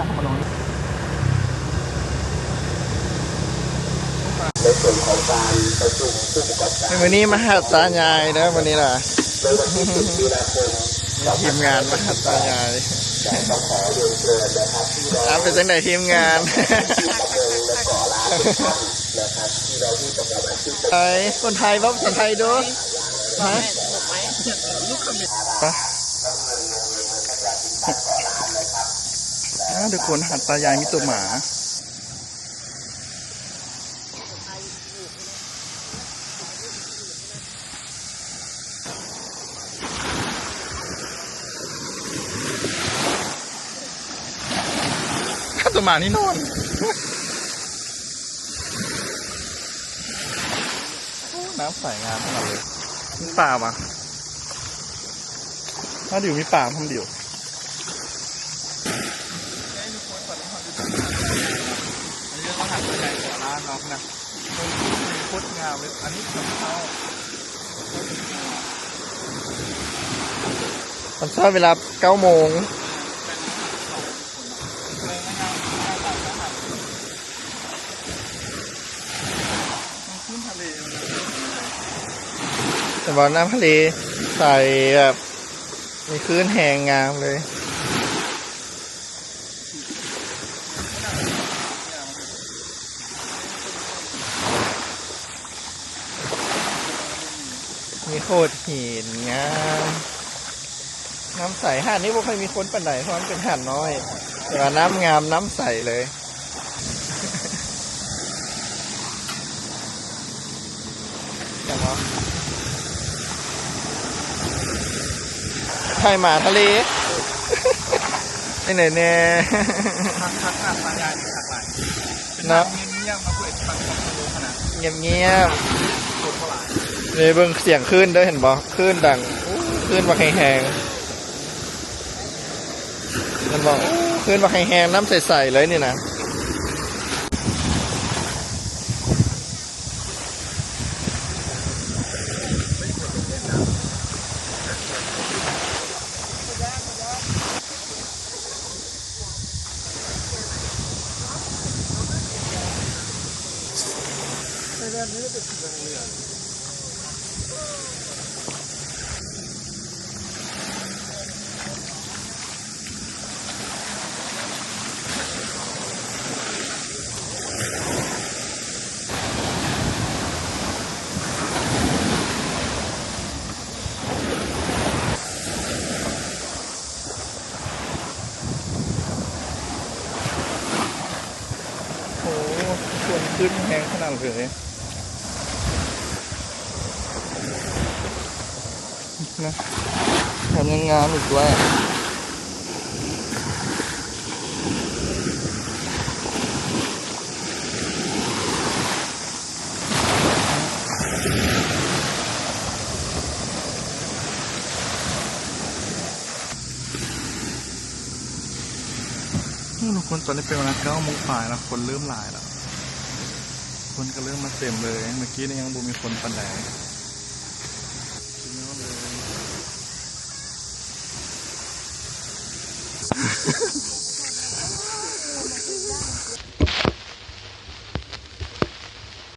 นะเข้ามาลงในส่วนของการประชุมผู้ประกอบการวันนี้มาหัดตายายนะวันนี้ล่ะในวันที่10มีนาคมทีมงานมาหัดตายายแต่ต้องขอเรียนเชิญนะครับที่เราครับเป็นจังไหนทีมงานที่ประมงและก่อร้านทุกท่านนะครับที่เราที่ประกอบอาชีพไทยคนไทยบ้าคนไทยดูฮะไปอ่า ทุกคนหัดตายายมีตัวหมาตัวหมานี่นอนน้ำใสงามขนาดเลยมีป่ามาถ้าเดี๋ยวมีป่าทำเดี๋ยวอันนี้ก็หันไปให ญ่กว่าร้นะโคตรงามเลยอันนี้ทำข้าวตอนเช้าเวลาเก้าโมงแต่ว่าน้ำทะเลใสแบบมีคลื่นแหงงามเลย มีโขดหินงามน้ำใสหาดนี้ไม่ค่อยมีคนปันไหนเพราะมันเป็นหาดน้อย แต่ว่าน้ำงามน้ำใสเลยจังวะไทยหมาทะเลไอ้ไหนแน่ทักทักทักมาได้ทักไปเป็นนะเงียบๆมาคุยฟังความรู้ขนาดเงียบเงียบคนเท่าไหร่ ๆเลยเบิ่งเสียงคลื่นด้วยเห็นบ่คลื่นดังอู้นบักแหงๆมันบอกอู้นบักแหงๆน้ำใสๆเลยนี่นะ ควรขึ้นแหงขนาดเลยนะทำยังงามอีกด้วยนี่ทุกคนตอนนี้เป็นเวลาเก้าโมงฝ่ายแล้วคนเริ่มหลายแล้ว คนก็เรื่องมาเต็มเลย เมื่อกี้นี่ยังบูมีคนปันไหนเลย